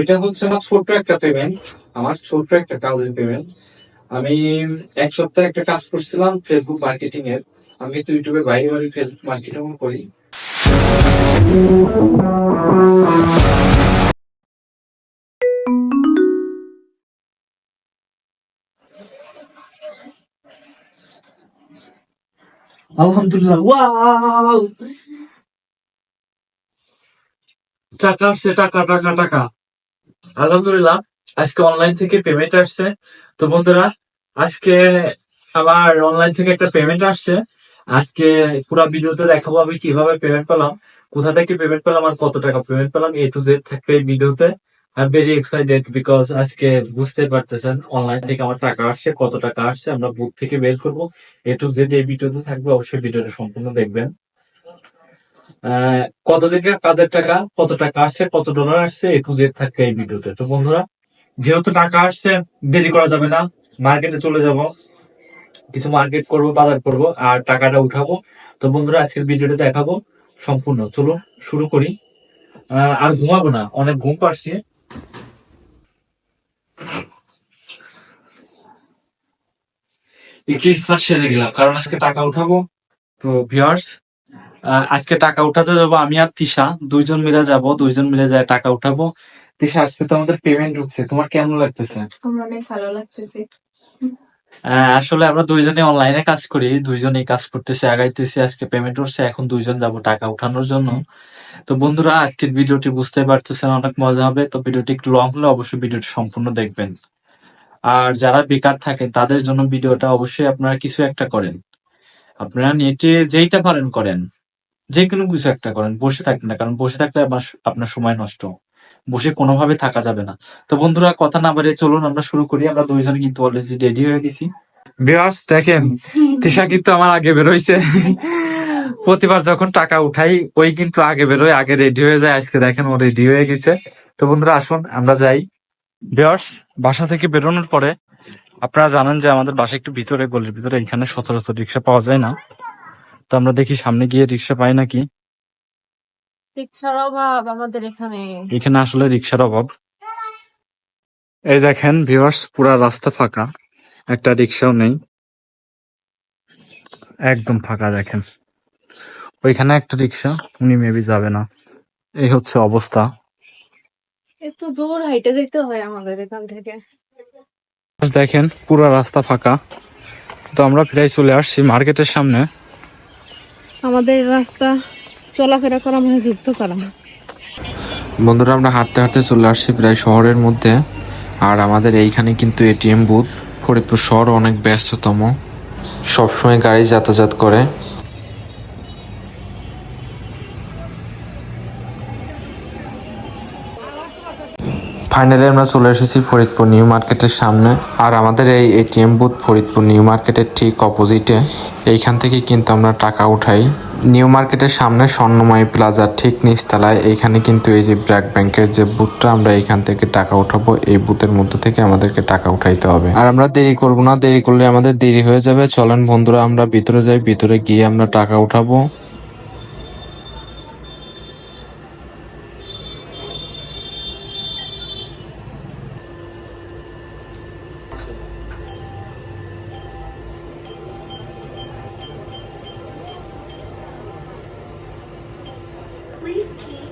ওইটা হচ্ছে আমার ছোট্ট একটা পেমেন্ট আমার ছোট্ট একটা কাজের পেমেন্ট আমি এক সপ্তাহে একটা কাজ করছিলাম ফেসবুক মার্কেটিং এর। আমি তো ইউটিউবে বাইরে বাইরে ফেসবুক মার্কেটিং করি। আলহামদুলিল্লাহ ওয়াও টাকা আসছে, টাকা টাকা টাকা। আলহামদুলিল্লাহ, আজকে অনলাইন থেকে পেমেন্ট আসছে। তো বন্ধুরা, আজকে আমার অনলাইন থেকে একটা পেমেন্ট আসছে। আজকে পুরো ভিডিওতে দেখাবো আমি কীভাবে পেমেন্ট পেলাম, কোথা থেকে পেমেন্ট পেলাম আর কত টাকা পেমেন্ট পেলাম এ টু জেড থাকবে এই ভিডিওতে। আই ভেরি এক্সাইটেড বিকজ আজকে বুঝতে পারতেছেন অনলাইন থেকে আমার টাকা আসছে, কত টাকা আসছে, আমরা বুথ থেকে বের করব। এ টু জেড এই ভিডিওতে থাকবে, অবশ্যই ভিডিওটা সম্পূর্ণ দেখবেন। কত থেকে কাজের টাকা, কত টাকা আসছে, কত ডলার আসছে এ টু জেড থাকবে এই ভিডিওতে। তো বন্ধুরা, যেহেতু টাকা আসছে, দেরি করা যাবে না মার্কেটে চলে যাব। কিছু মার্কেট করব, বাজার করব, আর টাকাটা উঠাবো। তো বন্ধুরা, আজকের ভিডিওটা দেখাবো সম্পূর্ণ। চলো শুরু করি। আর ঘুমাবো না, অনেক ঘুম পাচ্ছি একটু সেরে গেলাম, কারণ আজকে টাকা উঠাবো। তো ভিউয়ার্স আজকে টাকা উঠাতে যাব আমি আর তিশা। দুইজন মিলে যাব দুইজন মিলে যায় টাকা উঠাবো। তিশা আজকে তো আমাদের পেমেন্ট ঢুকছে। তোমার কেমন লাগতেছে? আমার অনেক ভালো লাগতেছে। আসলে আমরা দুইজনে অনলাইনে কাজ করি দুইজনেই কাজ করতেছি আগাইতেছি আজকে পেমেন্ট উঠছে এখন দুইজন যাব টাকা উঠানোর জন্য। তো বন্ধুরা আজকের ভিডিওটি বুঝতে পারতেছেন অনেক মজা হবে তো ভিডিওটি একটু লং হলে অবশ্যই ভিডিওটি সম্পূর্ণ দেখবেন। আর যারা বেকার থাকেন তাদের জন্য ভিডিওটা অবশ্যই আপনারা কিছু একটা করেন। আপনারা নেটে যেইটা পারেন করেন। যে কোনো কিছু একটা করেন, বসে থাকেন না, কারণ বসে থাকলে আপনার সময় নষ্ট। বসে কোনোভাবে থাকা যাবে না। তো বন্ধুরা, কথা না বাড়িয়ে চলুন, আমরা শুরু করি। আমরা দুইজনে কিন্তু অলরেডি রেডি হয়ে গেছি। বিয়ার্স দেখেন, তিশা কিন্তু আমার আগে বেরোইছে। প্রতিবার যখন টাকা উঠাই, ওই কিন্তু আগে বেরোয়, আগে রেডি হয়ে যায়। আজকে দেখেন, ও রেডি হয়ে গেছে। তো বন্ধুরা, আসুন, আমরা যাই। বিয়ার্স বাসা থেকে বেরোনোর পরে আপনারা জানেন যে আমাদের বাসা একটু ভিতরে, গলির ভিতরে, এখানে সচরাচর রিক্সা পাওয়া যায় না। তো আমরা দেখি সামনে গিয়ে রিক্সা পাই নাকি? রিক্সার অভাব আমাদের এখানে। এখানে আসলে রিক্সার অভাব। এই দেখেন ভিউয়ার্স পুরা রাস্তা ফাঁকা একটা রিক্সাও নেই। একদম ফাঁকা দেখেন। ওইখানে একটা রিক্সা উনি মেবি যাবে না। এই হচ্ছে অবস্থা। এত দূর হাইটে যেতে হয় আমাদের এখান থেকে। দেখেন পুরো রাস্তা ফাঁকা। তো আমরা প্রায় চলে আসছি মার্কেটের সামনে। আমাদের রাস্তা চলাফেরা করা মানে যুদ্ধ করা। বন্ধুরা, আমরা হাঁটতে হাঁটতে চলে আসছি প্রায় শহরের মধ্যে। আর আমাদের এইখানে কিন্তু এটিএম বুথ ফরিদপুর শহর অনেক ব্যস্ততম। সবসময় গাড়ি যাতায়াত করে। ফাইনালি আমরা চলে এসেছি ফরিদপুর নিউ মার্কেটের সামনে। আর আমাদের এই এটিএম বুথ ফরিদপুর নিউ মার্কেটের ঠিক অপোজিটে। এইখান থেকে কিন্তু আমরা টাকা উঠাই। নিউ মার্কেটের সামনে স্বর্ণময় প্লাজার ঠিক নিচতলায়। এইখানে কিন্তু এই যে ব্র্যাক ব্যাংকের যে বুথটা, আমরা এইখান থেকে টাকা উঠাবো। এই বুথের মধ্যে থেকে আমাদেরকে টাকা উঠাইতে হবে। আর আমরা দেরি করব না। দেরি করলে আমাদের দেরি হয়ে যাবে। চলেন বন্ধুরা, আমরা ভিতরে যাই। ভিতরে গিয়ে আমরা টাকা উঠাবো। Please keep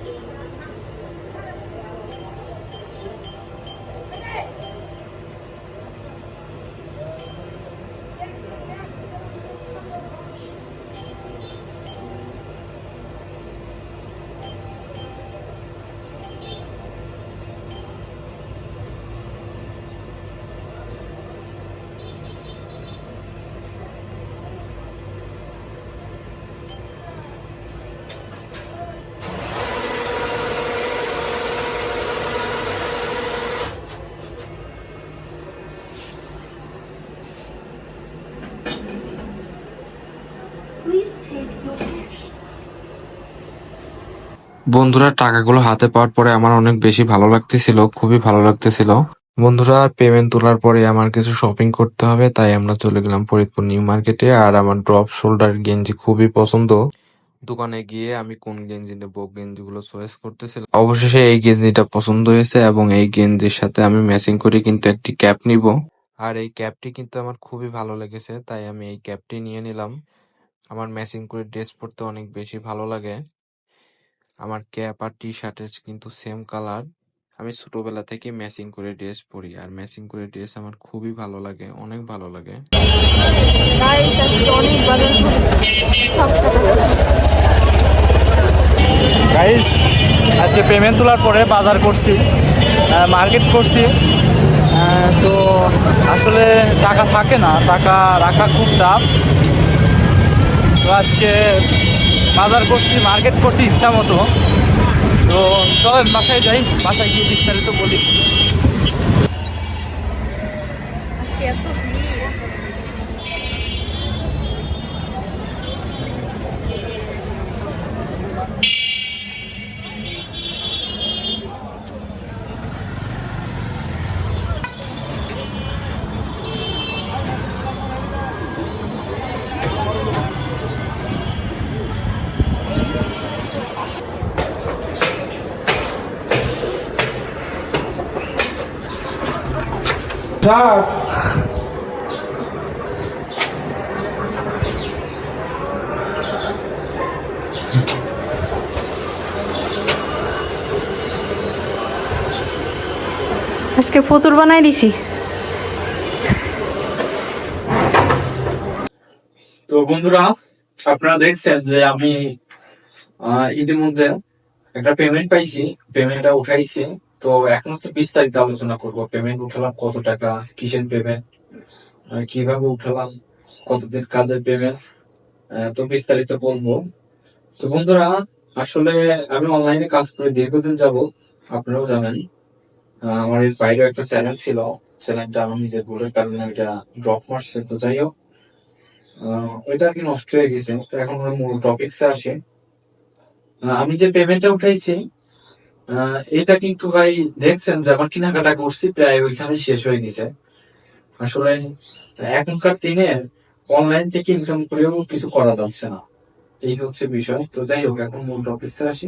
বন্ধুরা, টাকাগুলো হাতে পাওয়ার পরে আমার অনেক বেশি ভালো লাগতেছিল, খুবই ভালো লাগতেছিল। বন্ধুরা পেমেন্ট তোলার পরে আমার কিছু শপিং করতে হবে, তাই আমরা চলে গেলাম ফরিদপুর নিউ মার্কেটে আর আমার ড্রপ শোল্ডার গেঞ্জি খুবই পছন্দ। দোকানে গিয়ে আমি কোন গেঞ্জি নেব, গেঞ্জিগুলো চয়েস করতেছিলাম। অবশেষে এই গেঞ্জিটা পছন্দ হয়েছে এবং এই গেঞ্জির সাথে আমি ম্যাচিং করে কিন্তু একটি ক্যাপ নিব। আর এই ক্যাপটি কিন্তু আমার খুবই ভালো লেগেছে, তাই আমি এই ক্যাপটি নিয়ে নিলাম। আমার ম্যাচিং করে ড্রেস পরতে অনেক বেশি ভালো লাগে। আমার ক্যাপ আর টি শার্টের কিন্তু সেম কালার আমি ছোটবেলা থেকে ম্যাচিং করে ড্রেস পরি আর ম্যাচিং করে ড্রেস আমার খুবই ভালো লাগে অনেক ভালো লাগে। গাইস আজকে পেমেন্ট তোলার পরে বাজার করছি মার্কেট করছি। তো আসলে টাকা থাকে না টাকা রাখা খুব টাফ তো আজকে বাজার করছি মার্কেট করছি ইচ্ছা মতো। তো চলেন, বাসায় যাই, বাসায় গিয়ে বিস্তারিত বলি। আজকে এত ভিড় আজকে ফতুর বানাই দিছি। তো বন্ধুরা আপনারা দেখছেন যে আমি আহ, ইতিমধ্যে একটা পেমেন্ট পাইছি পেমেন্টটা উঠাইছি। তো এখন হচ্ছে বিস্তারিত আলোচনা করব। পেমেন্ট উঠালাম কত টাকা, কিসের পেমেন্ট কীভাবে উঠালাম, কতদিন কাজের পেমেন্ট তো বিস্তারিত বলব। তো বন্ধুরা, আসলে আমি অনলাইনে কাজ করে, দীর্ঘদিন যাব আপনারাও জানেন আমার এর বাইরেও একটা চ্যানেল ছিল। চ্যানেলটা আমি নিজের ভুলের কারণে ওইটা ড্রপ মারছে, তো যাই হোক ওইটা আর কি নষ্ট হয়ে গেছে। তো এখন মূল টপিকসে আসে। আমি যে পেমেন্টটা উঠাইছি এটা কিন্তু ভাই দেখছেন যে আমার কেনাকাটা করছি, প্রায় ওইখানে শেষ হয়ে গেছে। আসলে এখনকার দিনে অনলাইন থেকে ইনকাম করেও কিছু করা যাচ্ছে না। এই হচ্ছে বিষয়। তো যাই হোক, এখন মূল টপিকসে আসি।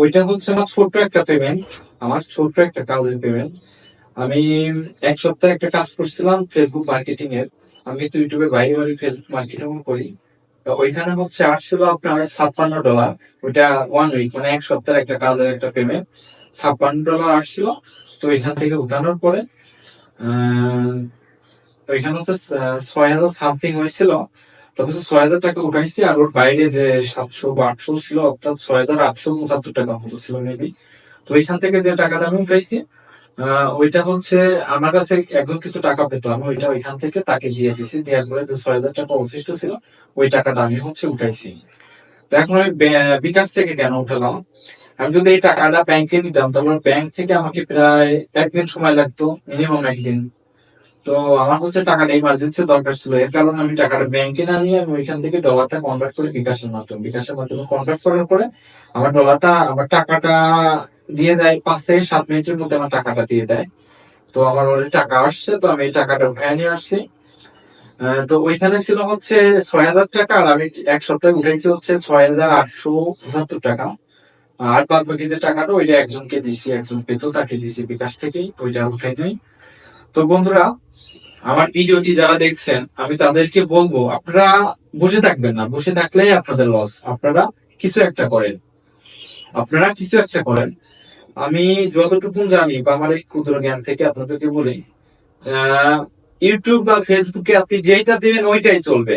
ওইটা হচ্ছে আমার ছোট্ট একটা পেমেন্ট আমার ছোট্ট একটা কাজের পেমেন্ট আমি এক সপ্তাহে একটা কাজ করছিলাম ফেসবুক মার্কেটিং এর। আমি তো ইউটিউবে বাইরে বাইরে ফেসবুক মার্কেটিং করি। ওইখানে হচ্ছে আসছিল আপনার ছাপ্পান্ন ডলার ওইটা ওয়ান উইক মানে এক সপ্তাহের একটা কাজের একটা পেমেন্ট ছাপ্পান্ন ডলার আসছিল, তো এখান থেকে উঠানোর পরে ওইখানে হচ্ছে ছয় হাজার সামথিং হয়েছিল। তবে ছয় হাজার টাকা উঠাইছি, আর ওর বাইরে যে সাতশো বা আটশো ছিল, অর্থাৎ ছয় হাজার আটশো পঁচাত্তর টাকা মতো ছিল মেবি তো ওইখান থেকে যে টাকাটা আমি উঠাইছি ওইটা হচ্ছে আমার কাছে একজন কিছু টাকা পেতো, আমি ওইটা ওইখান থেকে তাকে দিয়ে দিছি, দেওয়ার পরে যে ছয় হাজার টাকা অবশিষ্ট ছিল, ওই টাকাটা আমি হচ্ছে উঠাইছি। তো এখন আমি বিকাশ থেকে কেন উঠালাম? আমি যদি এই টাকাটা ব্যাংকে নিতাম, তাহলে ব্যাংক থেকে আমাকে প্রায় একদিন সময় লাগতো মিনিমাম একদিন। তো আমার হচ্ছে টাকাটা ইমার্জেন্সি দরকার ছিল, এর কারণে আমি টাকাটা ব্যাংকে না নিয়ে আমি ওইখান থেকে ডলারটা কনভার্ট করে বিকাশের মাধ্যমে বিকাশের মাধ্যমে কনভার্ট করার পরে আমার ডলারটা আমার টাকাটা দিয়ে দেয় পাঁচ থেকে সাত মিনিটের মধ্যে আমার টাকাটা দিয়ে দেয়। তো আমার অলরেডি টাকা আসছে, তো আমি এই টাকাটা উঠায় নিয়ে আসছি। তো ওইখানে ছিল হচ্ছে ছয় হাজার টাকা, আর আমি এক সপ্তাহে উঠেছি হচ্ছে ছয় হাজার আটশো পঁচাত্তর টাকা। আর বাদ বাকি যে টাকাটা, ওইটা একজনকে দিছি, একজন পেতো, তাকে দিছি বিকাশ থেকেই, ওইটা উঠাই নাই। তো বন্ধুরা, আমার ভিডিওটি যারা দেখছেন, আমি তাদেরকে বলব, আপনারা বসে থাকবেন না। বসে থাকলেই আপনাদের লস আপনারা কিছু একটা করেন। আপনারা কিছু একটা করেন। আমি যতটুকু জানি বা আমার এই ক্ষুদ্র জ্ঞান থেকে আপনাদেরকে বলি ইউটিউব বা ফেসবুকে আপনি যেটা দেবেন, ওইটাই চলবে।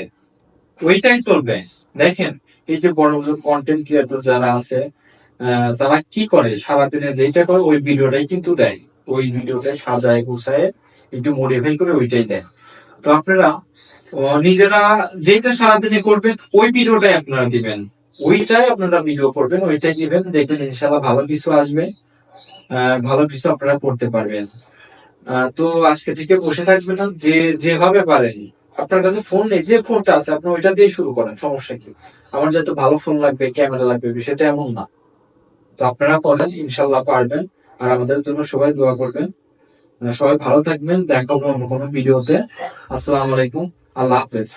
ওইটাই চলবে। দেখেন, এই যে বড় বড় কন্টেন্ট ক্রিয়েটর যারা আছে তারা কি করে? সারাদিনে যেটা করে, ওই ভিডিওটাই কিন্তু দেয়। ওই ভিডিওটাই সাজায়, গুছায়, একটু মডিফাই করে ওইটাই দেয়। তো আপনারা নিজেরা যেটা সারাদিনে করবেন, ওই ভিডিওটাই আপনারা দিবেন। ওইটাই আপনারা ভিডিও করবেন, ওইটাই দিবেন, দেখবেন ইনশাল্লাহ ভালো কিছু আসবে ভালো কিছু আপনারা করতে পারবেন। তো আজকে থেকে বসে থাকবেন না, যে, যেভাবে পারেন। আপনার কাছে ফোন নেই, যে ফোনটা আছে, আপনি ওইটা দিয়ে শুরু করেন, সমস্যা কি? আমার যাতে ভালো ফোন লাগবে ক্যামেরা লাগবে, বিষয়টা এমন না। তো আপনারা করেন ইনশাল্লাহ পারবেন, আর আমাদের জন্য সবাই দোয়া করবেন। সবাই ভালো থাকবেন, দেখা হবে অন্য কোনো ভিডিওতে আসসালামু আলাইকুম, আল্লাহ হাফেজ।